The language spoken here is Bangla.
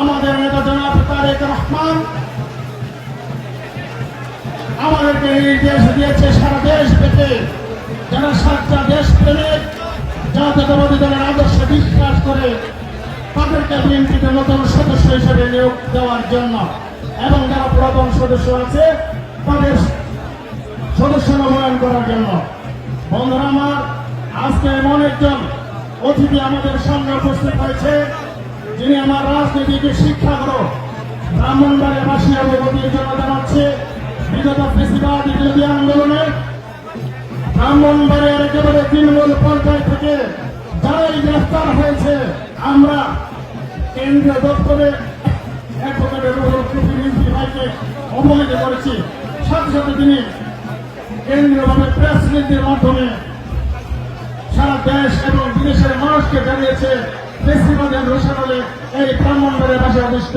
আমাদের নেতা জনাব তারেক রহমান আমাদেরকে নির্দেশ দিয়েছে সারা দেশ থেকে যারা সাতটা দেশ প্রেমিক জাতীয়তাবাদী দলের আদর্শে বিশ্বাস করে তাদেরকে বিএনপিতে নতুন সদস্য হিসেবে নিয়োগ দেওয়ার জন্য। এবং যারা পুরাতন সদস্য আছে, তাদের সদস্য নবায়ন করার জন্য। বন্ধুরা আমার, আজকে এমন একজন অতিথি আমাদের সামনে উপস্থিত হয়েছে। যিনি আমার রাজনীতিকে শিক্ষা করো ব্রাহ্মণবাড়িয়া বাসী অবগতির জন্য জানাচ্ছে, বিগত ফেসিবাদ বিরোধী আন্দোলনে ব্রাহ্মণবাড়িয়ার একেবারে তৃণমূল পর্যায় থেকে যারাই গ্রেফতার হয়েছে, আমরা কেন্দ্রীয় দপ্তরে কবির ভাইকে অবহিত করেছি। সাথে সাথে তিনি কেন্দ্রীয়ভাবে প্রেস নীতির মাধ্যমে সারা দেশ এবং বিদেশের মানুষকে জানিয়েছে ফেসিবাদের রোশানলে এই ব্রাহ্মণবাড়ির পাশে অধিষ্ঠ